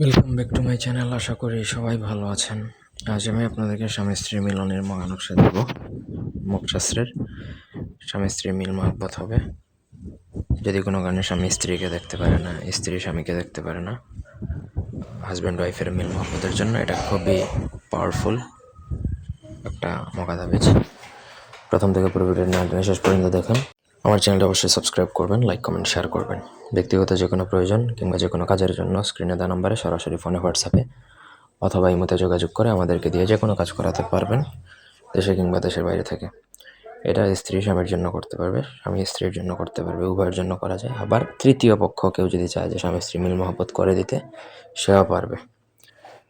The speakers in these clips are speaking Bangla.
Welcome back to my channel আশা করি সবাই ভালো আছেন। আজ আমি আপনাদেরকে স্বামী স্ত্রীর মিলনের মহানকশা দেব। মোক্ষাস্ত্রের স্বামী স্ত্রীর মিল মহব্বত হবে। যদি কোনো কারণে স্বামী স্ত্রীকে দেখতে পারে না, স্ত্রী স্বামীকে দেখতে পারে না হাজব্যান্ড ওয়াইফের মিল মহব্বতের জন্য এটা খুবই পাওয়ারফুল একটা মকা দাবিজ প্রথম থেকে পুরো ভিডিওটি না শেষ পর্যন্ত দেখেন। আমার চ্যানেলটা অবশ্যই সাবস্ক্রাইব করবেন লাইক কমেন্ট শেয়ার করবেন। ব্যক্তিগত যে কোনো প্রয়োজন কিংবা যে কোনো কাজের জন্য স্ক্রিনে দেওয়া নাম্বারে সরাসরি ফোনে হোয়াটসঅ্যাপে অথবা ইমোতে যোগাযোগ করে আমাদেরকে দিয়ে যে কোনো কাজ করাতে পারবেন, দেশে কিংবা দেশের বাইরে থেকে। এটা স্ত্রী স্বামীর জন্য করতে পারবে, স্বামী স্ত্রীর জন্য করতে পারবে, উভয়ের জন্য করা যায়। আবার তৃতীয় পক্ষ কেউ যদি চায় যে স্বামী স্ত্রী মিল মহব্বত করে দিতে, সেও পারবে।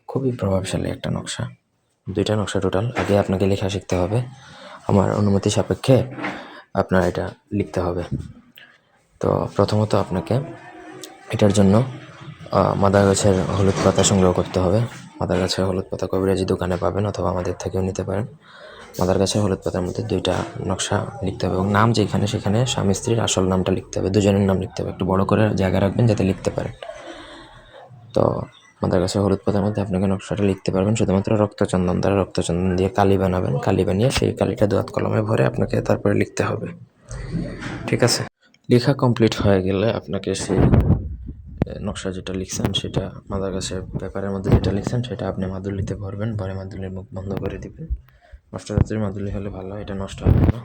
খুবই প্রভাবশালী একটা নকশা। দুইটা নকশা টোটাল আগে আপনাকে লেখা শিখতে হবে। আমার অনুমতি সাপেক্ষে আপনার এটা লিখতে হবে। তো প্রথমত আপনাকে এটার জন্য আহ, মাদা গাছের হলুদ পাতা সংগ্রহ করতে হবে। মাদার গাছের হলুদ পাতা কবিরাজি দোকানে পাবেন অথবা আমাদের থেকেও নিতে পারেন। মাদার গাছের হলুদ পাতার মধ্যে দুইটা নকশা লিখতে হবে এবং নাম যেখানে সেখানে স্বামী স্ত্রীর আসল নামটা লিখতে হবে। দুজনের নাম লিখতে হবে। একটু বড় করে জায়গা রাখবেন যাতে লিখতে পারেন। তো মাদার গাছের হলুদ পাতার মধ্যে আপনাকে নকশাটা লিখতে পারবেন? শুধুমাত্র রক্তচন্দন দ্বারা রক্তচন্দন দিয়ে কালি বানাবেন। কালি বানিয়ে সেই কালিটা দোয়াত কলমে ভরে আপনাকে তারপরে লিখতে হবে। ঠিক আছে? লেখা কমপ্লিট হয়ে গেলে আপনাকে সেই নকশা যেটা লিখছেন সেটা মাদার গাছের পেপারের মধ্যে যেটা লিখছেন সেটা আপনি মাদুলিতে ভরবেন। ভরে মাদুলির মুখ বন্ধ করে দিবেন। অষ্টধাতুর মাদুলি হলে ভালো এটা নষ্ট হবে না।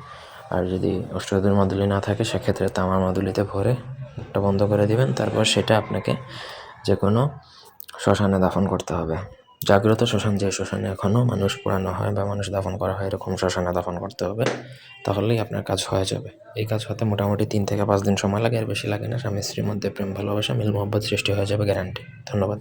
আর যদি অষ্টধাতুর মাদুলি না থাকে, সেক্ষেত্রে তামার মাদুলিতে ভরে মুখটা বন্ধ করে দিবেন। তারপর সেটা আপনাকে যে কোনো শ্মশানে দাফন করতে হবে। জাগ্রত শ্মশান যে শ্মশানে এখনও মানুষ পোড়ানো হয় বা মানুষ দাফন করা হয় এরকম শ্মশানে দাফন করতে হবে, তাহলেই আপনার কাজ হয়ে যাবে। এই কাজ হতে মোটামুটি তিন থেকে পাঁচ দিন সময় লাগে আর বেশি লাগে না। স্বামী স্ত্রীর মধ্যে প্রেম, ভালোবাসা মিল মোহব্বত সৃষ্টি হয়ে যাবে গ্যারান্টি ধন্যবাদ।